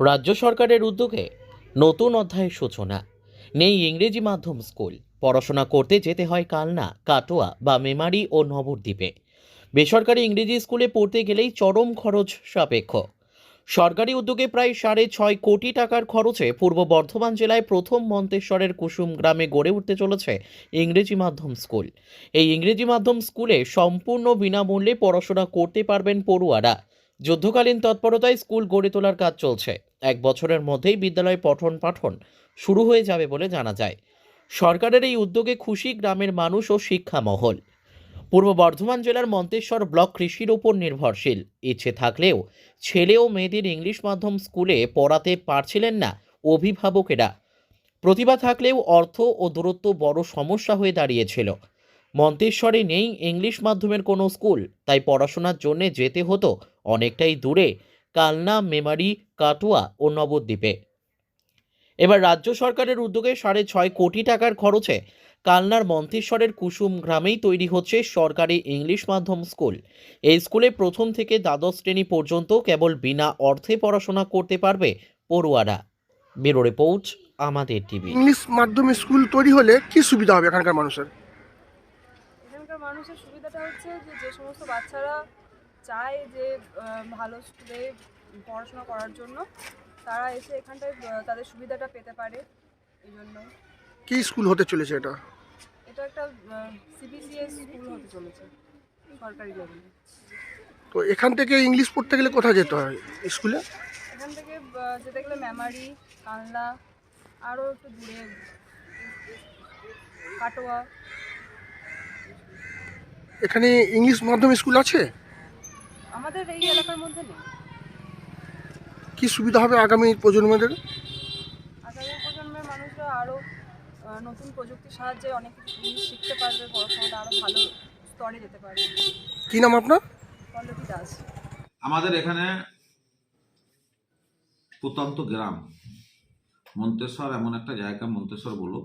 রাজ্য সরকারের উদ্যোগে নতুন অধ্যায়ের সূচনা। নেই ইংরেজি মাধ্যম স্কুল। পড়াশোনা করতে যেতে হয় কালনা, কাটোয়া বা মেমারি ও নবদ্বীপে। বেসরকারি ইংরেজি স্কুলে পড়তে গেলেই চরম খরচ সাপেক্ষ। সরকারি উদ্যোগে প্রায় সাড়ে ছয় কোটি টাকার খরচে পূর্ব বর্ধমান জেলায় প্রথম মন্তেশ্বরের কুসুম গ্রামে গড়ে উঠতে চলেছে ইংরেজি মাধ্যম স্কুল। এই ইংরেজি মাধ্যম স্কুলে সম্পূর্ণ বিনামূল্যে পড়াশোনা করতে পারবেন পড়ুয়ারা। যুদ্ধকালীন তৎপরতায় স্কুল গড়ে তোলার কাজ চলছে। এক বছরের মধ্যেই বিদ্যালয় পঠন পাঠন শুরু হয়ে যাবে বলে জানা যায়। সরকারের এই উদ্যোগে খুশি গ্রামের মানুষ ও শিক্ষা মহল। পূর্ব বর্ধমান জেলার মন্তেশ্বর ব্লক কৃষির ওপর নির্ভরশীল। ইচ্ছে থাকলেও ছেলে ও মেয়েদের ইংলিশ মাধ্যম স্কুলে পড়াতে পারছিলেন না অভিভাবকেরা। প্রতিভা থাকলেও অর্থ ও দূরত্ব বড় সমস্যা হয়ে দাঁড়িয়েছিল। মন্তেশ্বরে নেই ইংলিশ মাধ্যমের কোনো স্কুল, তাই পড়াশোনার জন্যে যেতে হতো অনেকটাই দূরে, কালনা, মেমারি, কাটোয়া ও নবদ্বীপে। এবার রাজ্য সরকারের উদ্যোগে সাড়ে ছয় কোটি টাকার খরচে কালনার মন্তেশ্বরের কুসুম গ্রামেই তৈরি হচ্ছে সরকারি ইংলিশ মাধ্যম স্কুল। এই স্কুলে প্রথম থেকে দ্বাদশ শ্রেণি পর্যন্ত কেবল বিনা অর্থে পড়াশোনা করতে পারবে পড়ুয়ারা। ব্যুরো রিপোর্ট, আমাদের টিভি। ইংলিশ মাধ্যমে স্কুল তৈরি হলে কি সুবিধা হবে এখানকার মানুষের? মানুষের সুবিধাটা হচ্ছে যে যে সমস্ত বাচ্চারা চায় যে ভালো স্কুলে পড়াশোনা করার জন্য তারা এসে এখানটায় তাদের সুবিধাটা পেতে পারে এই জন্য। কি স্কুল হতে চলেছে এটা? এটা একটা সিবিসিএস স্কুল হতে চলেছে সরকারি লেভেলে তো এখান থেকে ইংলিশ পড়তে গেলে কোথায় যেতে হয়? স্কুলে? এখান থেকে যেতে গেলে মেমারি কানলা আরও একটু দূরে কাটোয়া। এখানে ইংলিশ মাধ্যম স্কুল আছে? আমাদের এই এলাকার মধ্যে নেই। কি সুবিধা হবে আগামী প্রজন্মদের? আগামী প্রজন্মের মানুষরা আরও নতুন প্রযুক্তির সাহায্যে অনেক কিছু জিনিস শিখতে পারবে পড়াশোনাটা আরও ভালো স্তরে যেতে পারবে। কি নাম আপনার? পল্লবী দাস। আমাদের এখানে প্রত্যন্ত গ্রাম। মন্তেশ্বর এমন একটা জায়গা মন্তেশ্বর বলো।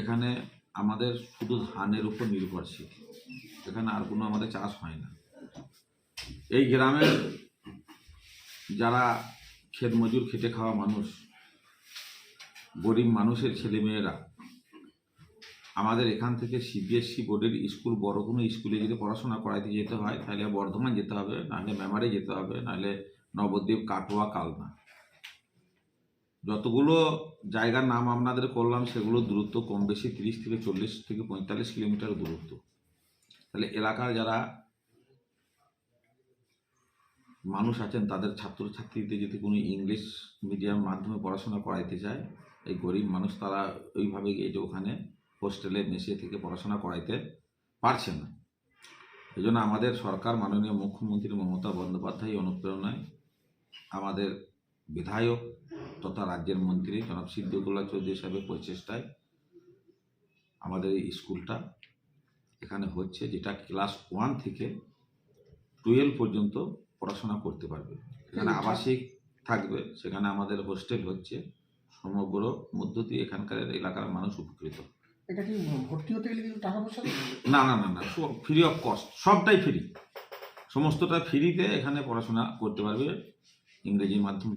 এখানে আমাদের শুধু ধানের উপর নির্ভরশীল। এখানে আর কোনো আমাদের চাষ হয় না। এই গ্রামের যারা ক্ষেত মজুর, খেটে খাওয়া মানুষ, গরিব মানুষের ছেলেমেয়েরা, আমাদের এখান থেকে সিবিএসসি বোর্ডের স্কুল, বড় কোনো স্কুলে যদি পড়াশোনা করাইতে যেতে হয়, তাহলে বর্ধমান যেতে হবে, নাহলে মেমারি যেতে হবে, নাহলে নবদ্বীপ, কাটোয়া কালনা যতগুলো জায়গার নাম আপনাদের করলাম, সেগুলো দূরত্ব কম বেশি তিরিশ থেকে চল্লিশ থেকে পঁয়তাল্লিশ কিলোমিটার দূরত্ব। তাহলে এলাকার যারা মানুষ আছেন, তাদের ছাত্রছাত্রীদের যদি কোনো ইংলিশ মিডিয়াম মাধ্যমে পড়াশোনা করাইতে চায়, এই গরিব মানুষ তারা ওইভাবে গিয়ে যে ওখানে হোস্টেলে মেসে থেকে পড়াশোনা করাইতে পারছে না। এই জন্য আমাদের সরকার, মাননীয় মুখ্যমন্ত্রী মমতা বন্দ্যোপাধ্যায় অনুপ্রেরণায় আমাদের বিধায়ক তথা রাজ্যের মন্ত্রী জনাব সিদ্দিকুল্লাহ চৌধুরী সাহেবের প্রচেষ্টায় আমাদের এই স্কুলটা এখানে হচ্ছে যেটা ক্লাস ওয়ান থেকে টুয়েলভ পর্যন্ত পড়াশোনা করতে পারবে। এখানে আবাসিক থাকবে সেখানে আমাদের হোস্টেল হচ্ছে সমগ্র মধ্য দিয়ে এখানকার এলাকার মানুষ উপকৃত। এটা কি ভর্তি হতে গেলে কিছু টাকা পয়সা না না না না ফ্রি অফ কস্ট সবটাই ফ্রি সমস্তটা ফ্রিতে এখানে পড়াশোনা করতে পারবে ইংরেজি মাধ্যম।